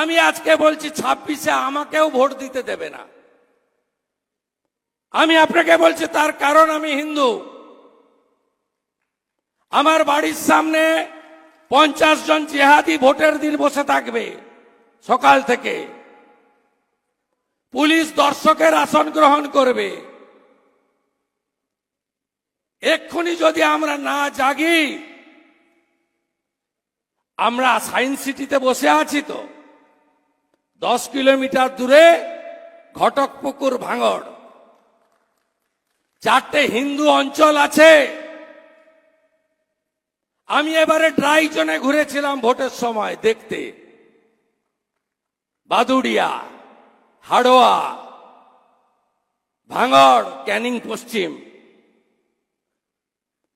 আমি আজকে বলছি, ছাব্বিশে আমাকেও ভোট দিতে দেবে না। আমি আপনাকে বলছি, তার কারণ আমি হিন্দু। আমার বাড়ির সামনে পঞ্চাশ জন জেহাদি ভোটের দিন বসে থাকবে সকাল থেকে। পুলিশ দর্শকের আসন গ্রহণ করবে। এক্ষুনি যদি আমরা না জাগি, আমরা সায়েন্স সিটিতে বসে আছি তো। দশ কিলোমিটার দূরে ঘটকপুকুর ভাঙড়। চারটে হিন্দু অঞ্চল আছে। আমি এবারে ড্রাই জোনে ঘুরেছিলাম ভোটের সময় দেখতে। বাদুড়িয়া, হাড়োয়া, ভাঙড়, ক্যানিং পশ্চিম।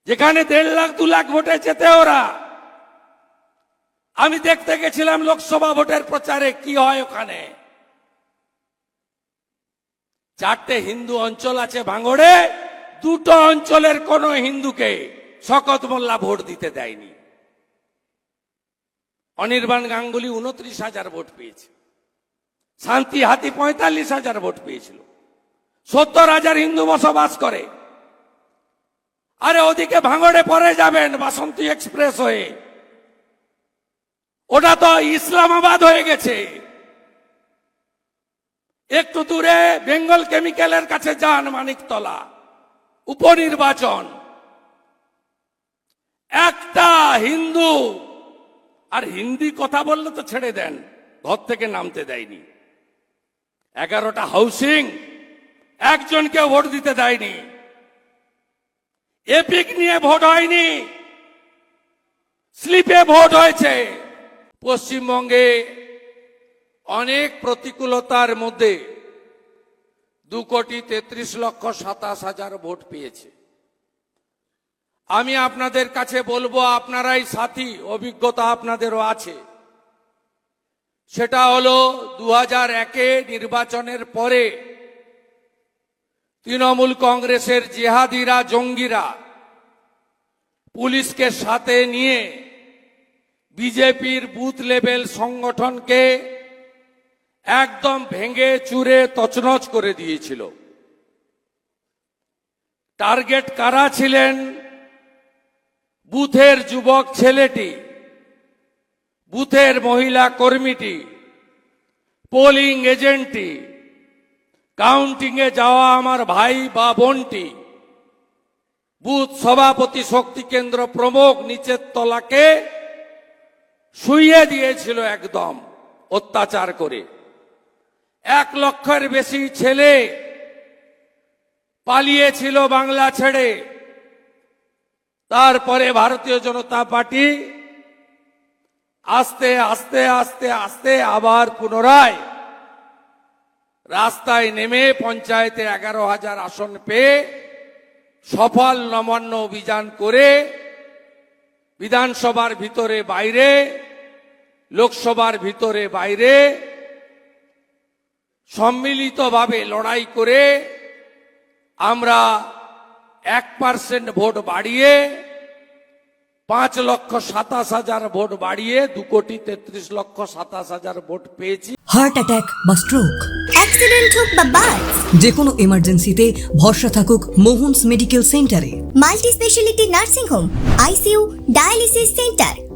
যেখানে দেড় লাখ, দু লাখ ভোটে যেতে ওরা। আমি দেখতে গেছিলাম লোকসভা ভোটের প্রচারে কি হয় ওখানে। চারটে হিন্দু অঞ্চল আছে ভাঙড়ে, দুটো অঞ্চলের কোন হিন্দুকে শকত মোল্লা ভোট দিতে দেয়নি। অনির্বাণ গাঙ্গুলি উনত্রিশ হাজার ভোট পেয়েছে। শান্তি হাতি পঁয়তাল্লিশ হাজার ভোট পেয়েছিল। সত্তর হাজার হিন্দু বসবাস করে। আরে ওদিকে ভাঙড়ে পরে যাবেন বাসন্তী এক্সপ্রেস হয়ে। ওটা তো ইসলামাবাদ হয়ে গেছে। একটু দূরে বেঙ্গল কেমিক্যালের কাছে যান মানিকতলা। উপনির্বাচন। একটা হিন্দু, আর হিন্দি কথা বললে তো ছেড়ে দেন, ঘর থেকে নামতে দেয়নি। এগারোটা হাউসিং একজনকে ভোট দিতে দেয়নি। এপিক নিয়ে ভোট হয়নি। স্লিপে ভোট হয়েছে। পশ্চিমবঙ্গে অনেক প্রতিকূলতার মধ্যে দু কোটি তেত্রিশ লক্ষ সাতাশ হাজার ভোট পেয়েছে। আমি আপনাদের কাছে বলব, আপনারাই সাথী, অভিজ্ঞতা আপনাদেরও আছে। সেটা হলো দু হাজার একে নির্বাচনের পরে তৃণমূল কংগ্রেসের জেহাদিরা, জঙ্গিরা পুলিশকে সাথে নিয়ে বিজেপির বুথ লেভেল সংগঠনকে একদম ভেঙে চুরে তছনছ করে দিয়েছিল। টার্গেট কারা ছিলেন? বুথের যুবক ছেলেটি, বুথের মহিলা কর্মীটি, পোলিং এজেন্টটি কাউন্টিং এ যাওয়া আমার ভাই বা বোনটি, বুথ সভাপতি শক্তি কেন্দ্র প্রমুখ নিচের তলাকে শুইয়ে দিয়েছিল একদম অত্যাচার করে। এক লক্ষের বেশি ছেলে পালিয়েছিল বাংলা ছেড়ে। তারপরে ভারতীয় জনতা পার্টি আস্তে আস্তে আস্তে আস্তে আবার পুনরায় রাস্তায় নেমে পঞ্চায়েতে এগারো হাজার আসন পেয়ে সফল নবান্ন অভিযান করে বিধানসভার ভিতরে বাইরে লোকসভার ভিতরে বাইরে সম্মিলিতভাবে লড়াই করে আমরা এক পার্সেন্ট ভোট বাড়িয়ে পাঁচ লক্ষ সাতাশ হাজার ভোট বাড়িয়ে দু কোটি তেত্রিশ লক্ষ সাতাশ হাজার ভোট পেয়েছি। হার্ট অ্যাটাক বা স্ট্রোক অ্যাক্সিডেন্ট হোক বা বার্থ যে কোনো এমার্জেন্সিতে ভরসা থাকুক মোহনস মেডিকেল সেন্টারে। Multi speciality nursing home ICU dialysis centre